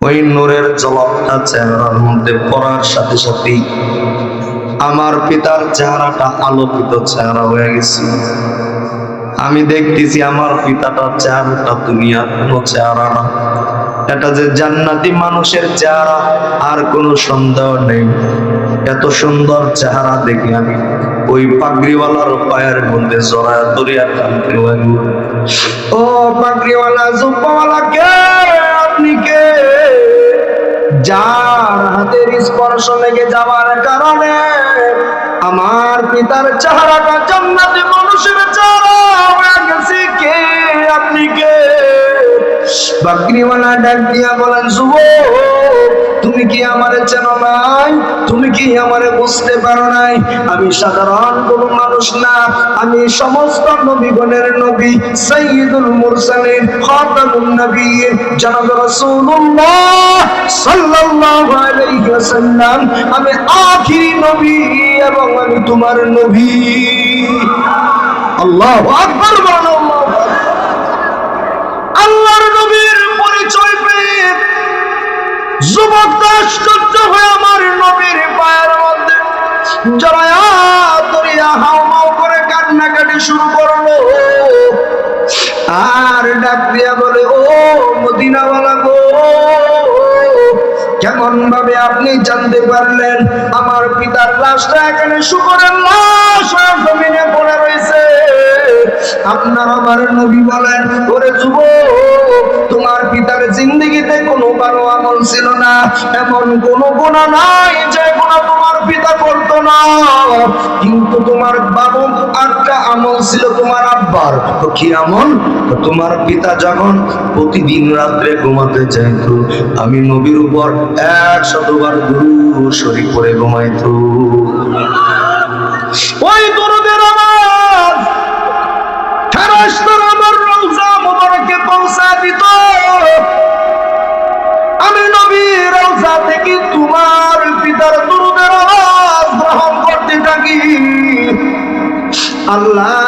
ওই নূরের জলকটা চেহারার মধ্যে পড়ার সাথে সাথেই আমার পিতার চেহারাটা আলোকিত চেহারা হয়ে গেছে। আমি দেখতেছি আমার পিতাটার চেহারাটা দুনিয়ার কোনো চেহারা না। এটা যে জান্নাতি মানুষের চেহারা, আর কোনো সন্দেহ নেই। এত সুন্দর চেহারা দেখি আমি ওই পাগড়িওয়ালার পায়ের মধ্যে জড়ায় দরিয়া কানতে ও পাগড়িওয়ালা, জুব্বাওয়ালা কে আপনি যার হাতের স্পর্শ লেগে যাওয়ার কারণে আমার পিতার চেহারাটা জান্নাতি মানুষের চেহারা হয়ে কে? আপনি কে? বাকরিওয়ালা ডাক দিয়া বলেন যুব তুমি কি আমার চেনো কি আমারে বুঝতে পারো নাই? আমি সাধারণ কোন মানুষ না। আমি সমস্ত নবীগণের নবী, সাইয়্যিদুল মুরসালিন, খাতামুন নবীন, জনাব রাসূলুল্লাহ সাল্লাল্লাহু আলাইহি ওয়াসাল্লাম। আমি আখিরি নবী এবং আমি তোমার নবী। আল্লাহু আকবার বলো আল্লাহু যুবকটা আশ্চর্য হয়ে আমার নবীর পায়ের মধ্যে জড়ায়া দরিয়া হাও মাও করে কান্নাকাটি শুরু করল। আর ডাক দিয়া বলে, ও মদিনাওয়ালা গো কেমন ভাবে আপনি জানতে পারলেন? আমার পিতার লাশটা এখানে শুকরের লাশ জমিনে পড়ে রয়েছে। আপনার আমার নবী বলেন, ওরে যুব তোমার পিতার জিন্দগিতে কোনো ভালো আমল ছিল না। এমন কোনো গুণা নাই যে গুণা তোমার পিতা করতো না। কিন্তু তোমার বাবু আটটা আমল ছিল তোমার আব্বার। তো কি আমল তোমার পিতা যখন প্রতিদিন রাত্রে ঘুমাতে চাইতো, আমি নবীর উপর এক শতবার গুরু শরীর করে ঘুমাইত। ওই তোমার পিতার দুরুদের আওয়াজ গ্রহণ করতে থাকি। বলেন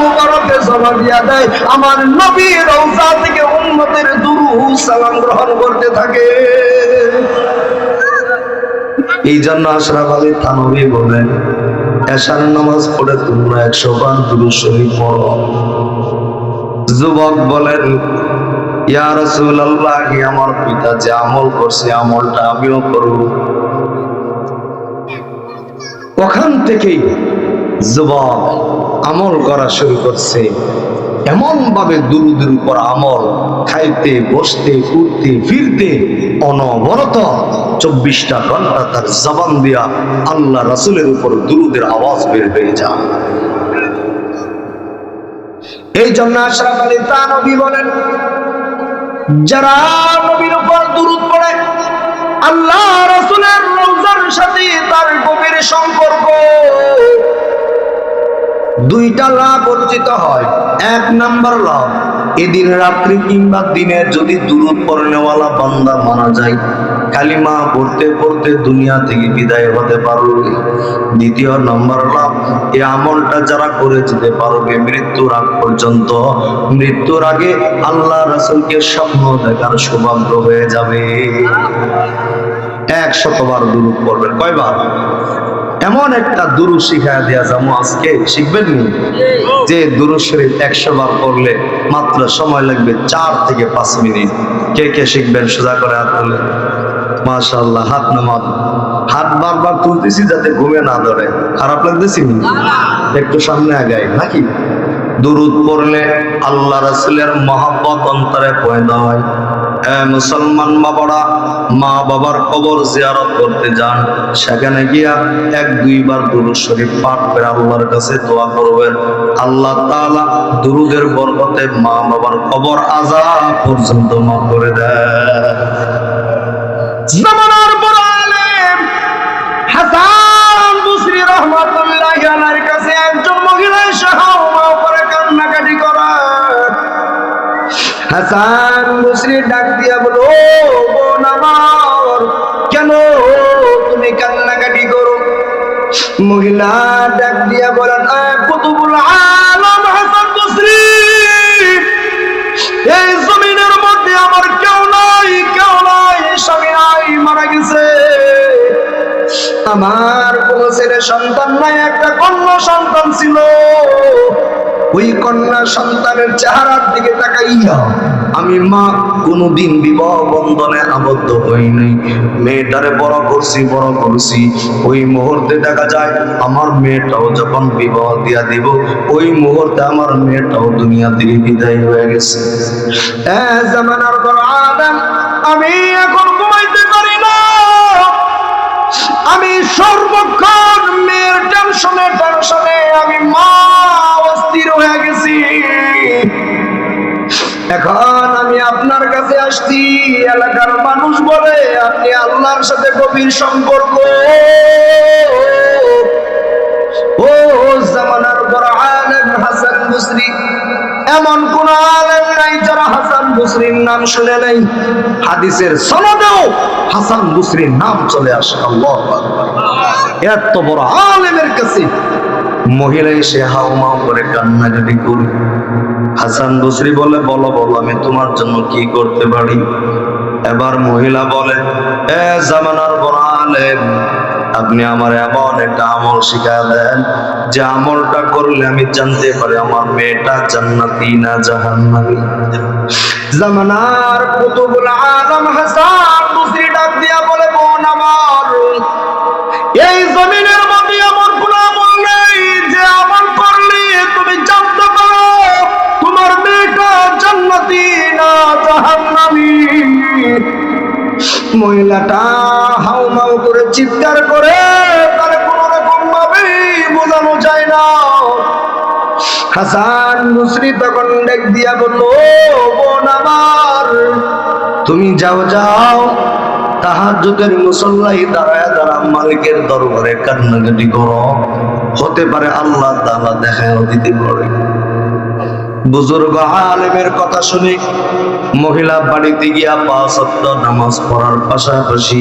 মুবারকে দিয়া দেয়। আমার থেকে দুরূদ সালাম গ্রহণ করতে থাকে। এই জন্য আশরাফ আলী বলেন, এশার নামাজ পড়ে তোমরা একশো বার দুরূদ শরীফ পড়ো। যুবক বলেন, ইয়া রাসূলুল্লাহ আমার পিতা, যে আমল করছে আমলটা আমিও করব। ওখান থেকেই যুবক আমল করা শুরু করছে। এমন ভাবে দুরুদের উপর আমল, খাইতে, বসতে উঠতে ফিরতে অনবরত চব্বিশটা ঘণ্টা তার জবান দিয়া আল্লাহ রাসুলের উপর দুরুদের আওয়াজ বের হয়ে যায়। এই জন্য আশরাফ আলী তা নবী বলেন, যারা নবীর উপর দুরুদ পড়ে, আল্লাহ রাসূলের রওজার সাথে তার গভীর সম্পর্ক। দুইটা লাভ অর্জিত হয়। এক নাম্বার লাভ এদিন রাত্রি কিংবা দিনের যদি দূরত পড়নেওয়ালা বান্দা মারা যায়, কালিমা পড়তে পড়তে দুনিয়া থেকে বিদায় হতে পারবে দ্বিতীয় নম্বর লাভ এই আমলটা যারা করে যেতে পারবে মৃত্যুর আগ পর্যন্ত। মৃত্যুর আগে আল্লাহ রাসূলকে স্বপ্ন দেখার সৌভাগ্য হয়ে যাবে। এক শতবার দূরত পড়বেন। কয়বার? এমন একটা দুরু শিখায় দেয়া যাব আজকে, শিখবেন নি? যে দুরু শরীফ একশো বার পড়লে মাত্র সময় লাগবে চার থেকে পাঁচ মিনিট। কে কে শিখবেন? সোজা করে হাত তুলে। মাশাল্লাহ হাত নামাজ হাত বারবার তুলতেছি যাতে ঘুমে না ধরে। খারাপ লাগতেছি? একটু সামনে আগাই, নাকি? দুরুদ পড়লে আল্লাহ রাসূলের মহাব্বত অন্তরে পয়দা হয়। মুসলমান বাবারা, মা বাবার কবর জিয়ারত করতে যান। সেখানে গিয়া এক দুইবার দুরু শরীফ পাঠ করে আল্লাহর কাছে দোয়া করবেন। আল্লাহ তাআলা দুরুদের বরকতে মা বাবার কবর আযাব পর্যন্ত মা করে দেয় হাসান বসরি ডাক দিয়া বলো, "ও বোন আমার, কেন তুমি কান্নাকাটি করো? মহিলা ডাক দিয়া বলেন কুতুবুল আলম হাসান বসরি, এই জমিনের মধ্যে আমার কেউ নাই কেউ নাই, স্বামী নাই, মারা গেছে। আমার কোন ছেলে সন্তান নাই, একটা কন্যা সন্তান ছিল। ওই কন্যা সন্তানের চেহারার দিকে তাকাইয়া, আমি মা, কোনোদিন বিবাহ বন্ধনে আবদ্ধ হইনি। মেয়েটারে বড় করছি বড় করছি। ওই মুহূর্তে দেখা যায়, আমার মেয়েটাও যখন বিবাহ দিয়া দিব, ওই মুহূর্তে আমার মেয়েটাও দুনিয়া থেকে বিদায় হয়ে গেছে। আমি এখন ঘুমাইতে পারি না। আমি সর্বক্ষণ মেয়ের টেনশনে টেনশনে আমি মা এখন আমি আপনার কাছে আসছি, এলাকার মানুষ বলে, আপনি আল্লাহর সাথে গভীর সম্পর্ক। ও জামানার বড় আলেম হাসান মুসরি এমন কোন আলেম নাই যারা হাসান বুসরির নাম শুনে নাই। হাদিসের সনদেও হাসান বুসরির নাম চলে আসে। আল্লাহু এত বড় আলেমের কাছে মহিলা এসে হাউমাউ করে কান্নাকাটি করে। হাসান বুসরি বলে, বলো বলো, আমি তোমার জন্য কি করতে পারি? এবার মহিলা বলে, এ জামানার বড় আপনি আমার এমন একটা আমল শিখা দেন, যে আমলটা করলে আমি জানতে পারি আমার মেয়েটা জান্নাতি না জাহান্নামী। জামানার কুতুবুল আলম হাসান বুসরি ডাক দিয়া বলে, বোন আমার, এই জমিনের না জাহান্নামী। মহিলাটা করে চিৎকার করে, তার কোন রকম ভাবে বোঝানো যায় না। হাসান মুসরি তখন ডেক দিয়া বলল বোন আমার, তুমি যাও যাও। তাহাজ্জুদের মুসল্লাই দাঁড়ায় দাঁড়া মালিকের দরবারে কান্নাকাটি করো। হতে পারে আল্লাহ তাআলা দেখাও দিতে পারে। বুজুর্গ আলেমের কথা শুনে মহিলা বাড়িতে গিয়া পাঁচ ওয়াক্ত নামাজ পড়ার পাশাপাশি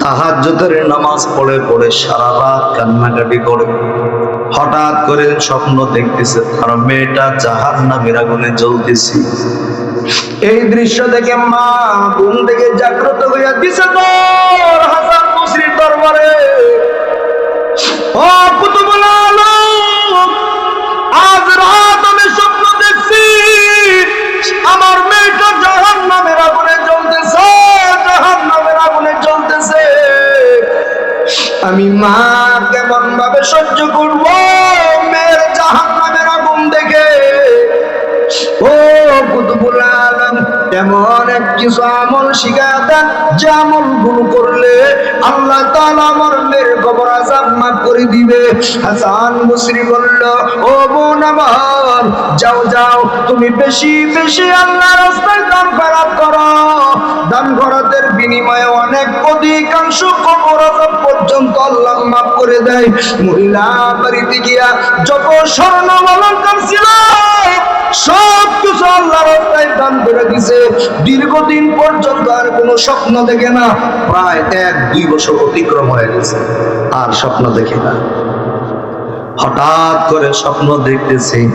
তাহাজ্জুদের নামাজ পড়ে পড়ে সারা রাত কান্নাকাটি করে। হঠাৎ করে স্বপ্ন দেখতেছে তার মেয়েটা জাহান নামের আগুনে জ্বলতেছে। এই দৃশ্য দেখে মা ঘুম থেকে জাগ্রত হইয়া দিছে তোর হাসান মুসরির দরবারে। ও কুতুবুল আলম! আমার মেয়েটা জাহান নামের আগুনে জ্বলতেছে জাহান নামের আগুনে জ্বলতেছে। আমি মা কেমন ভাবে সহ্য করব মেয়ের জাহান নামের আগুন দেখে? ও কুতুবুল আলম, এমন এক কিছু আমল শিখা দেন যে আমলগুলো করলে আল্লাহ তাআলা আমার মেয়ের কবর মাফ করে দিবে। হাসান মুসরি বলল, ও বোন আমার, যাও যাও, তুমি বেশি বেশি আল্লাহ রাস্তায় করো। বিনিময়ে অনেক অধিকাংশ কবর পর্যন্ত আল্লাহ মাফ করে দেয়। মহিলা বাড়িতে গিয়া যত স্বর্ণ অলঙ্কার ছিল সব দান করে দিছে। দীর্ঘদিন পর্যন্ত আর কোনো স্বপ্ন দেখে না। প্রায় এক, দুই বছর অতিক্রম হয়ে গেছে। আর স্বপ্ন দেখে না। হঠাৎ করে স্বপ্ন দেখতেছে।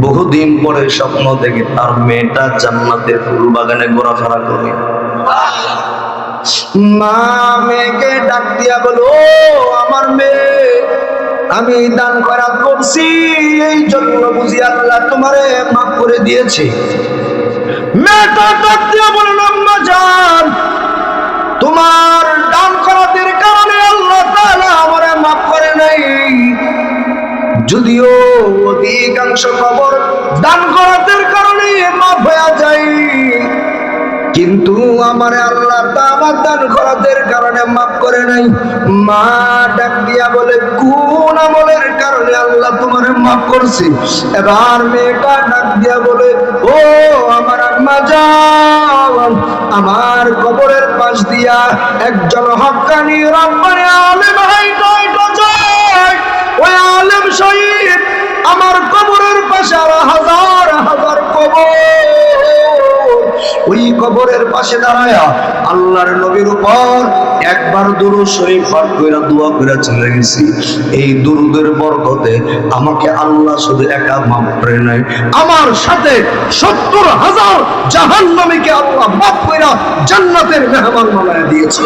বহুদিন পরে স্বপ্ন দেখে তার মেয়েটা জান্নাতের ফুল বাগানে ঘোরাফেরা করে। মা, মেয়েকে ডাক দিয়া বলো আমার মেয়ে আমি দান করা করছি, এই জন্য বুঝি আল্লাহ তোমারে মাফ করে দিয়েছে। মেয়েটা ডাক দিয়া জান, তোমার দান করাতের কারণে আল্লাহ তাআলা আমারে মাফ করে নাই। যদিও অধিকাংশ খবর দান করাতের কারণে মাফ হয়ে যায় কিন্তু আমার আল্লাহ আমার দান খরচের কারণে মাফ করে নাই। মা ডাক দিয়া বলে, কোন আমলের কারণে আল্লাহ তোমার মাফ করছে? এবার মেয়েটা ডাক দিয়া বলে, ও আমার আম্মা যান আমার কবরের পাশ দিয়া একজন হক্কানি রব্বানি আলেম হাইটা হাইটা যায় ওই আলেম শহীদ, আমার কবরের পাশে হাজার হাজার কবর। কবরের পাশে দাঁড়ায়া আল্লাহর নবীর উপর একবার দুরু শরীফ পাঠ কইরা দোয়া কইরা চলে গেছি। এই দুরুদের বরকতে আমাকে আল্লাহ শুধু একা মাফ করে নাই, আমার সাথে সত্তর হাজার জাহান্নামীকে আল্লাহ মাফ কইরা জান্নাতের মেহমান বানায় দিয়েছে।